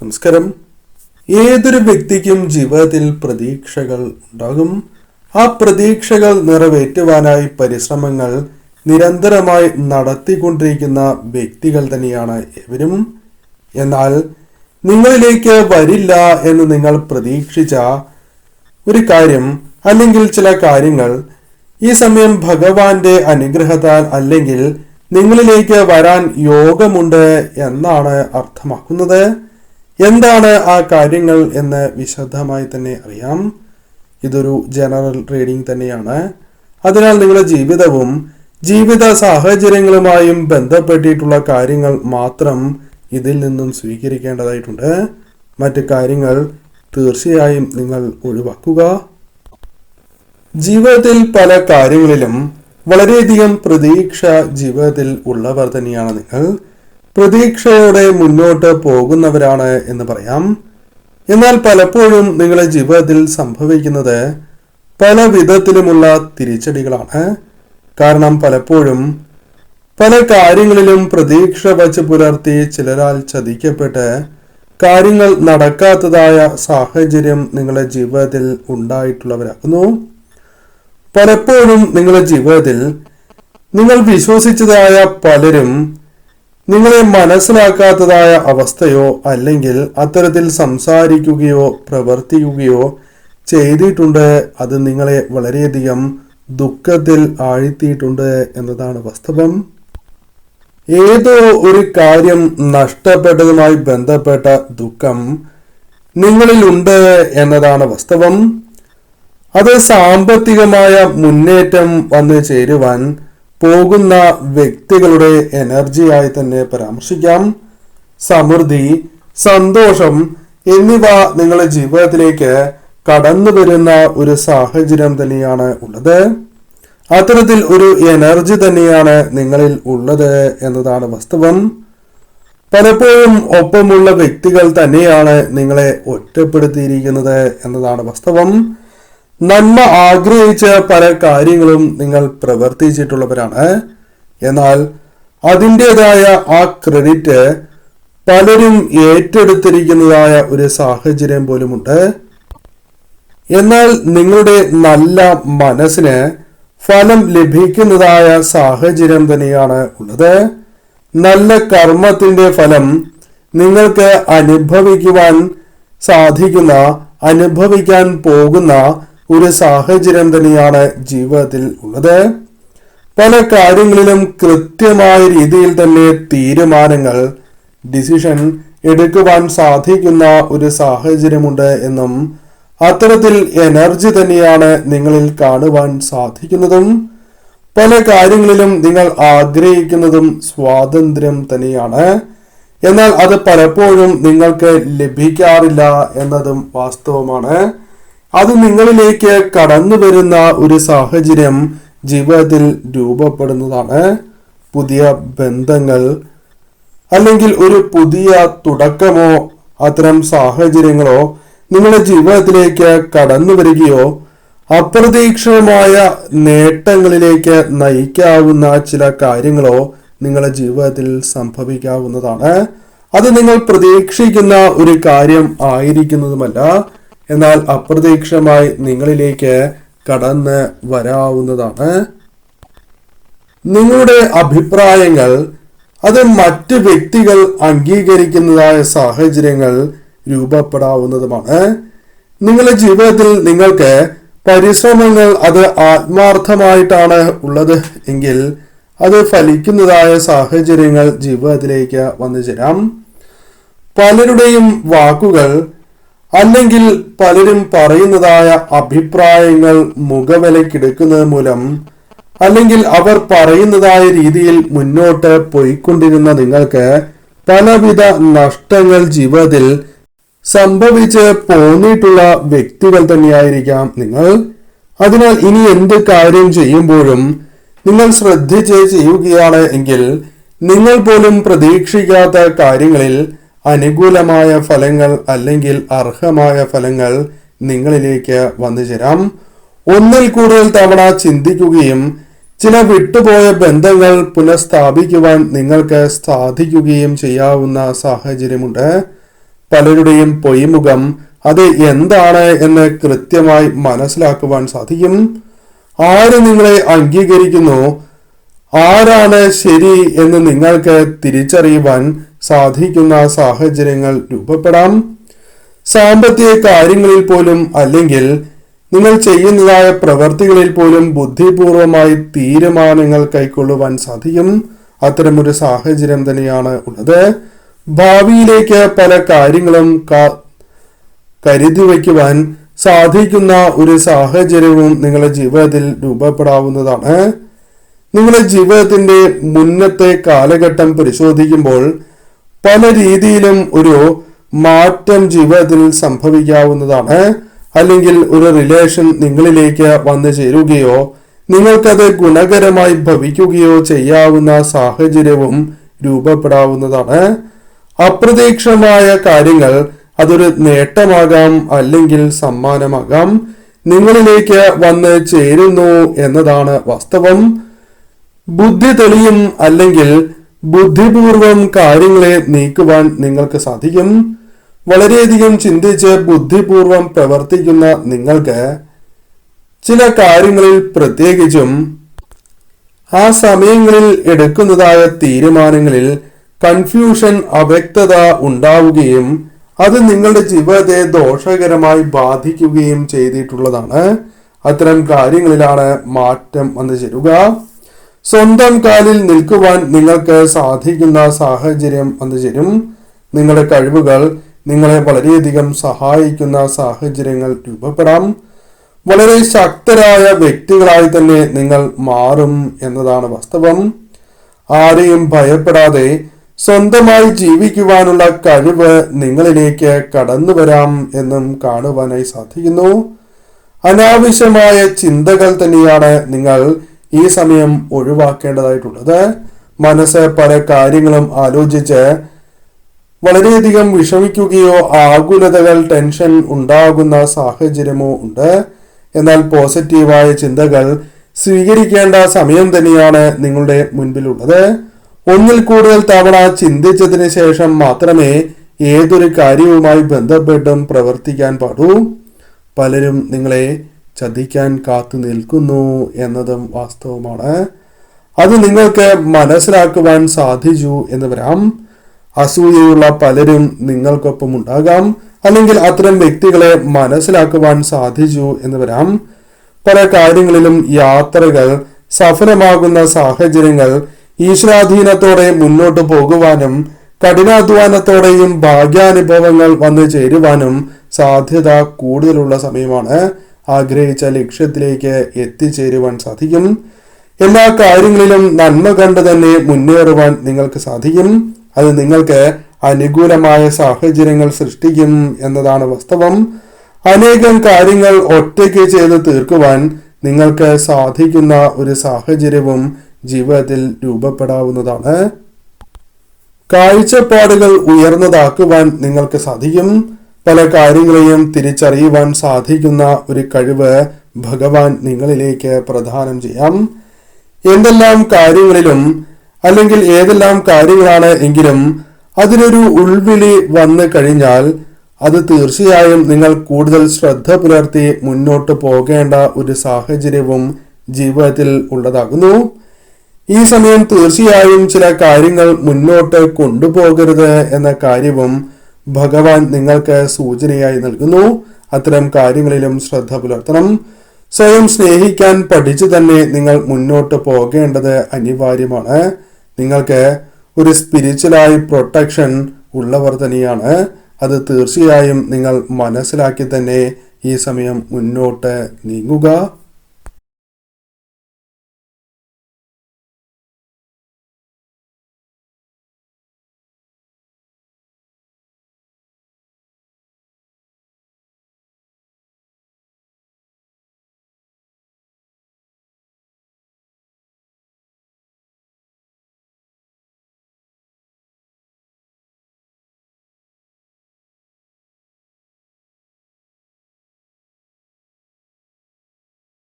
നമസ്കാരം. ഏതൊരു വ്യക്തിക്കും ജീവിതത്തിൽ പ്രതീക്ഷകൾ ഉണ്ടാകും. ആ പ്രതീക്ഷകൾ നിറവേറ്റുവാനായി പരിശ്രമങ്ങൾ നിരന്തരമായി നടത്തിക്കൊണ്ടിരിക്കുന്ന വ്യക്തികൾ തന്നെയാണ് ഇവരും. എന്നാൽ നിങ്ങളിലേക്ക് വരില്ല എന്ന് നിങ്ങൾ പ്രതീക്ഷിച്ച ഒരു കാര്യം അല്ലെങ്കിൽ ചില കാര്യങ്ങൾ ഈ സമയം ഭഗവാന്റെ അനുഗ്രഹത്താൽ അല്ലെങ്കിൽ നിങ്ങളിലേക്ക് വരാൻ യോഗമുണ്ട് എന്നാണ് അർത്ഥമാക്കുന്നത്. എന്താണ് ആ കാര്യങ്ങൾ എന്ന് വിശദമായി തന്നെ അറിയാം. ഇതൊരു ജനറൽ റീഡിംഗ് തന്നെയാണ്. അതിനാൽ നിങ്ങളുടെ ജീവിതവും ജീവിത സാഹചര്യങ്ങളുമായും ബന്ധപ്പെട്ടിട്ടുള്ള കാര്യങ്ങൾ മാത്രം ഇതിൽ നിന്നും സ്വീകരിക്കേണ്ടതായിട്ടുണ്ട്. മറ്റു കാര്യങ്ങൾ തീർച്ചയായും നിങ്ങൾ ഒഴിവാക്കുക. ജീവിതത്തിൽ പല കാര്യങ്ങളിലും വളരെയധികം പ്രതീക്ഷ ജീവിതത്തിൽ ഉള്ളവർ തന്നെയാണ് നിങ്ങൾ. പ്രതീക്ഷയോടെ മുന്നോട്ട് പോകുന്നവരാണ് എന്ന് പറയാം. എന്നാൽ പലപ്പോഴും നിങ്ങളുടെ ജീവിതത്തിൽ സംഭവിക്കുന്നത് പല വിധത്തിലുമുള്ള തിരിച്ചടികളാണ്. കാരണം പലപ്പോഴും പല കാര്യങ്ങളിലും പ്രതീക്ഷ വച്ച് പുലർത്തി ചിലരാൽ ചതിക്കപ്പെട്ട് കാര്യങ്ങൾ നടക്കാത്തതായ സാഹചര്യം നിങ്ങളുടെ ജീവിതത്തിൽ ഉണ്ടായിട്ടുള്ളവരാകുന്നു. പലപ്പോഴും നിങ്ങളുടെ ജീവിതത്തിൽ നിങ്ങൾ വിശ്വസിച്ചതായ പലരും നിങ്ങളെ മനസ്സിലാക്കാത്തതായ അവസ്ഥയോ അല്ലെങ്കിൽ അത്തരത്തിൽ സംസാരിക്കുകയോ പ്രവർത്തിക്കുകയോ ചെയ്തിട്ടുണ്ട് അത് നിങ്ങളെ വളരെയധികം ദുഃഖത്തിൽ ആഴ്ത്തിയിട്ടുണ്ട് എന്നതാണ് വാസ്തവം. ഏതോ ഒരു കാര്യം നഷ്ടപ്പെട്ടതുമായി ബന്ധപ്പെട്ട ദുഃഖം നിങ്ങളിലുണ്ട് എന്നതാണ് വാസ്തവം. അത് സാമ്പത്തികമായ മുന്നേറ്റം വന്നു ചേരുവാൻ പോകുന്ന വ്യക്തികളുടെ എനർജിയായി തന്നെ പരാമർശിക്കാം. സമൃദ്ധി സന്തോഷം എന്നിവ നിങ്ങളുടെ ജീവിതത്തിലേക്ക് കടന്നു വരുന്ന ഒരു സാഹചര്യം തന്നെയാണ് ഉള്ളത്. അത്തരത്തിൽ ഒരു എനർജി തന്നെയാണ് നിങ്ങളിൽ ഉള്ളത് എന്നതാണ് വാസ്തവം. പലപ്പോഴും ഒപ്പമുള്ള വ്യക്തികൾ തന്നെയാണ് നിങ്ങളെ ഒറ്റപ്പെടുത്തിയിരിക്കുന്നത് എന്നതാണ് വാസ്തവം. നന്മ ആഗ്രഹിച്ച പല കാര്യങ്ങളും നിങ്ങൾ പ്രവർത്തിച്ചിട്ടുള്ളവരാണ്. എന്നാൽ അതിന്റെതായ ആ ക്രെഡിറ്റ് പലരും ഏറ്റെടുത്തിരിക്കുന്നതായ ഒരു സാഹചര്യം പോലുമുണ്ട്. എന്നാൽ നിങ്ങളുടെ നല്ല മനസ്സിന് ഫലം ലഭിക്കുന്നതായ സാഹചര്യം തന്നെയാണ് ഉള്ളത്. നല്ല കർമ്മത്തിന്റെ ഫലം നിങ്ങൾക്ക് അനുഭവിക്കുവാൻ സാധിക്കുന്ന അനുഭവിക്കാൻ പോകുന്ന ഒരു സാഹചര്യം തന്നെയാണ് ജീവിതത്തിൽ ഉള്ളത്. പല കാര്യങ്ങളിലും കൃത്യമായ രീതിയിൽ തന്നെ തീരുമാനങ്ങൾ ഡിസിഷൻ എടുക്കുവാൻ സാധിക്കുന്ന ഒരു സാഹചര്യമുണ്ട് എന്നും അത്തരത്തിൽ എനർജി തന്നെയാണ് നിങ്ങളിൽ കാണുവാൻ സാധിക്കുന്നതും. പല കാര്യങ്ങളിലും നിങ്ങൾ ആഗ്രഹിക്കുന്നതും സ്വാതന്ത്ര്യം തന്നെയാണ്. എന്നാൽ അത് പലപ്പോഴും നിങ്ങൾക്ക് ലഭിക്കാറില്ല എന്നതും വാസ്തവമാണ്. അത് നിങ്ങളിലേക്ക് കടന്നു വരുന്ന ഒരു സാഹചര്യം ജീവിതത്തിൽ രൂപപ്പെടുന്നതാണ്. പുതിയ ബന്ധങ്ങൾ അല്ലെങ്കിൽ ഒരു പുതിയ തുടക്കമോ അത്തരം സാഹചര്യങ്ങളോ നിങ്ങളുടെ ജീവിതത്തിലേക്ക് കടന്നു വരികയോ അപ്രതീക്ഷിതമായ നേട്ടങ്ങളിലേക്ക് നയിക്കാവുന്ന ചില കാര്യങ്ങളോ നിങ്ങളുടെ ജീവിതത്തിൽ സംഭവിക്കാവുന്നതാണ്. അത് നിങ്ങൾ പ്രതീക്ഷിക്കുന്ന ഒരു കാര്യം ആയിരിക്കുന്നതുമല്ല. എന്നാൽ അപ്രതീക്ഷമായി നിങ്ങളിലേക്ക് കടന്ന് വരാവുന്നതാണ്. നിങ്ങളുടെ അഭിപ്രായങ്ങൾ അത് മറ്റ് വ്യക്തികൾ അംഗീകരിക്കുന്നതായ സാഹചര്യങ്ങൾ രൂപപ്പെടാവുന്നതുമാണ്. നിങ്ങളുടെ ജീവിതത്തിൽ നിങ്ങൾക്ക് പരിശ്രമങ്ങൾ അത് ആത്മാർത്ഥമായിട്ടാണ് ഉള്ളത് എങ്കിൽ അത് ഫലിക്കുന്നതായ സാഹചര്യങ്ങൾ ജീവിതത്തിലേക്ക് വന്നു ചേരാം പലരുടെയും വാക്കുകൾ അല്ലെങ്കിൽ പലരും പറയുന്നതായ അഭിപ്രായങ്ങൾ മുഖവിലക്കെടുക്കുന്നത് മൂലം അല്ലെങ്കിൽ അവർ പറയുന്നതായ രീതിയിൽ മുന്നോട്ട് പോയിക്കൊണ്ടിരുന്ന നിങ്ങൾക്ക് പലവിധ നഷ്ടങ്ങൾ ജീവിതത്തിൽ സംഭവിച്ച് പോന്നിട്ടുള്ള വ്യക്തികൾ തന്നെയായിരിക്കാം നിങ്ങൾ. അതിനാൽ ഇനി എന്ത് കാര്യം ചെയ്യുമ്പോഴും നിങ്ങൾ ശ്രദ്ധിച്ച് ചെയ്യുകയാണ് എങ്കിൽ നിങ്ങൾ പോലും പ്രതീക്ഷിക്കാത്ത കാര്യങ്ങളിൽ അനുകൂലമായ ഫലങ്ങൾ അല്ലെങ്കിൽ അർഹമായ ഫലങ്ങൾ നിങ്ങളിലേക്ക് വന്നു ചേരാം. ഒന്നിൽ കൂടുതൽ തവണ ചിന്തിക്കുകയും ചില വിട്ടുപോയ ബന്ധങ്ങൾ പുനഃസ്ഥാപിക്കുവാൻ നിങ്ങൾക്ക് സാധിക്കുകയും ചെയ്യാവുന്ന സാഹചര്യമുണ്ട്. പലരുടെയും പൊയ്മുഖം അത് എന്താണ് എന്ന് കൃത്യമായി മനസ്സിലാക്കുവാൻ സാധിക്കും. ആര് നിങ്ങളെ അംഗീകരിക്കുന്നു? ആരാണ് ശരി എന്ന് നിങ്ങൾക്ക് തിരിച്ചറിയുവാൻ സാധിക്കുന്ന സാഹചര്യങ്ങൾ രൂപപ്പെടാം. സാമ്പത്തിക കാര്യങ്ങളിൽ പോലും അല്ലെങ്കിൽ നിങ്ങൾ ചെയ്യുന്നതായ പ്രവർത്തികളിൽ പോലും ബുദ്ധിപൂർവമായി തീരുമാനങ്ങൾ കൈക്കൊള്ളുവാൻ സാധിക്കും. അത്തരമൊരു സാഹചര്യം തന്നെയാണ് ഉള്ളത്. ഭാവിയിലേക്ക് പല കാര്യങ്ങളും കരുതി വയ്ക്കുവാൻ സാധിക്കുന്ന ഒരു സാഹചര്യവും നിങ്ങളുടെ ജീവിതത്തിൽ രൂപപ്പെടാവുന്നതാണ്. നിങ്ങളുടെ ജീവിതത്തിന്റെ മുന്നത്തെ കാലഘട്ടം പരിശോധിക്കുമ്പോൾ പല രീതിയിലും ഒരു മാറ്റം ജീവിതത്തിൽ സംഭവിക്കാവുന്നതാണ്. അല്ലെങ്കിൽ ഒരു റിലേഷൻ നിങ്ങളിലേക്ക് വന്നു ചേരുകയോ നിങ്ങൾക്കത് ഗുണകരമായി ഭവിക്കുകയോ ചെയ്യാവുന്ന സാഹചര്യവും രൂപപ്പെടാവുന്നതാണ്. അപ്രതീക്ഷമായ കാര്യങ്ങൾ അതൊരു നേട്ടമാകാം അല്ലെങ്കിൽ സമ്മാനമാകാം. നിങ്ങളിലേക്ക് വന്ന് ചേരുന്നു എന്നതാണ് വാസ്തവം. ബുദ്ധി തെളിയും അല്ലെങ്കിൽ ബുദ്ധിപൂർവം കാര്യങ്ങളെ നീക്കുവാൻ നിങ്ങൾക്ക് സാധിക്കും. വളരെയധികം ചിന്തിച്ച് ബുദ്ധിപൂർവം പ്രവർത്തിക്കുന്ന നിങ്ങൾക്ക് ചില കാര്യങ്ങളിൽ പ്രത്യേകിച്ചും ആ സമയങ്ങളിൽ എടുക്കുന്നതായ തീരുമാനങ്ങളിൽ കൺഫ്യൂഷൻ അവ്യക്തത ഉണ്ടാവുകയും അത് നിങ്ങളുടെ ജീവിതത്തെ ദോഷകരമായി ബാധിക്കുകയും ചെയ്തിട്ടുള്ളതാണ്. അത്തരം കാര്യങ്ങളിലാണ് മാറ്റം വന്നു ചേരുക. സ്വന്തം കാലിൽ നിൽക്കുവാൻ നിങ്ങൾക്ക് സാധിക്കുന്ന സാഹചര്യം വന്നു ചേരും. നിങ്ങളുടെ കഴിവുകൾ നിങ്ങളെ വളരെയധികം സഹായിക്കുന്ന സാഹചര്യങ്ങൾ രൂപപ്പെടാം. വളരെ ശക്തരായ വ്യക്തികളായി തന്നെ നിങ്ങൾ മാറും എന്നതാണ് വാസ്തവം. ആരെയും ഭയപ്പെടാതെ സ്വന്തമായി ജീവിക്കുവാനുള്ള കഴിവ് നിങ്ങളിലേക്ക് കടന്നു വരാം എന്നും കാണുവാനായി സാധിക്കുന്നു. അനാവശ്യമായ ചിന്തകൾ തന്നെയാണ് നിങ്ങൾ ഈ സമയം ഒഴിവാക്കേണ്ടതായിട്ടുണ്ട്. ഒഴിവാക്കേണ്ടതായിട്ടുള്ളത് മനസ്സ് പല കാര്യങ്ങളും ആലോചിച്ച് വളരെയധികം വിഷമിക്കുകയോ ആകുലതകൾ ടെൻഷൻ ഉണ്ടാകുന്ന സാഹചര്യമോ ഉണ്ട്. എന്നാൽ പോസിറ്റീവായ ചിന്തകൾ സ്വീകരിക്കേണ്ട സമയം തന്നെയാണ് നിങ്ങളുടെ മുൻപിലുള്ളത്. ഒന്നിൽ കൂടുതൽ തവണ ചിന്തിച്ചതിന് ശേഷം മാത്രമേ ഏതൊരു കാര്യവുമായി ബന്ധപ്പെട്ടും പ്രവർത്തിക്കാൻ പാടൂ. പലരും നിങ്ങളെ ചതിക്കാൻ കാത്തു നിൽക്കുന്നു എന്നതും വാസ്തവമാണ്. അത് നിങ്ങൾക്ക് മനസ്സിലാക്കുവാൻ സാധിച്ചു എന്ന് വരാം. അസൂയയുള്ള പലരും നിങ്ങൾക്കൊപ്പം ഉണ്ടാകാം. അല്ലെങ്കിൽ അത്തരം വ്യക്തികളെ മനസ്സിലാക്കുവാൻ സാധിച്ചു എന്ന് വരാം. പല കാര്യങ്ങളിലും യാത്രകൾ സഫലമാകുന്ന സാഹചര്യങ്ങൾ ഈശ്വരാധീനത്തോടെ മുന്നോട്ട് പോകുവാനും കഠിനാധ്വാനത്തോടെയും ഭാഗ്യാനുഭവങ്ങൾ വന്നു ചേരുവാനും സാധ്യത കൂടുതലുള്ള സമയമാണ്. ആഗ്രഹിച്ച ലക്ഷ്യത്തിലേക്ക് എത്തിച്ചേരുവാൻ സാധിക്കും. എല്ലാ കാര്യങ്ങളിലും നന്മ കണ്ട് തന്നെ മുന്നേറുവാൻ നിങ്ങൾക്ക് സാധിക്കും. അത് നിങ്ങൾക്ക് അനുകൂലമായ സാഹചര്യങ്ങൾ സൃഷ്ടിക്കും എന്നതാണ് വാസ്തവം. അനേകം കാര്യങ്ങൾ ഒറ്റയ്ക്ക് ചെയ്ത് തീർക്കുവാൻ നിങ്ങൾക്ക് സാധിക്കുന്ന ഒരു സാഹചര്യവും ജീവിതത്തിൽ രൂപപ്പെടാവുന്നതാണ്. കാഴ്ചപ്പാടുകൾ ഉയർന്നതാക്കുവാൻ നിങ്ങൾക്ക് സാധിക്കും. പല കാര്യങ്ങളെയും തിരിച്ചറിയുവാൻ സാധിക്കുന്ന ഒരു കഴിവ് ഭഗവാൻ നിങ്ങളിലേക്ക് പ്രദാനം ചെയ്യാം. എന്തെല്ലാം കാര്യങ്ങളിലും അല്ലെങ്കിൽ ഏതെല്ലാം കാര്യങ്ങളാണ് എങ്കിലും അതിനൊരു ഉൾവിളി വന്നു കഴിഞ്ഞാൽ അത് തീർച്ചയായും നിങ്ങൾ കൂടുതൽ ശ്രദ്ധ പുലർത്തി മുന്നോട്ട് പോകേണ്ട ഒരു സാഹചര്യവും ജീവിതത്തിൽ ഉള്ളതാകുന്നു. ഈ സമയം തീർച്ചയായും ചില കാര്യങ്ങൾ മുന്നോട്ട് കൊണ്ടുപോകരുത് എന്ന കാര്യവും ഭഗവാൻ നിങ്ങൾക്ക് സൂചനയായി നൽകുന്നു. അത്തരം കാര്യങ്ങളിലും ശ്രദ്ധ പുലർത്തണം. സ്വയം സ്നേഹിക്കാൻ പഠിച്ചു തന്നെ നിങ്ങൾ മുന്നോട്ട് പോകേണ്ടത് അനിവാര്യമാണ്. നിങ്ങൾക്ക് ഒരു സ്പിരിച്വലായി പ്രൊട്ടക്ഷൻ ഉള്ളവർ തന്നെയാണ്. അത് തീർച്ചയായും നിങ്ങൾ മനസ്സിലാക്കി തന്നെ ഈ സമയം മുന്നോട്ട് നീങ്ങുക.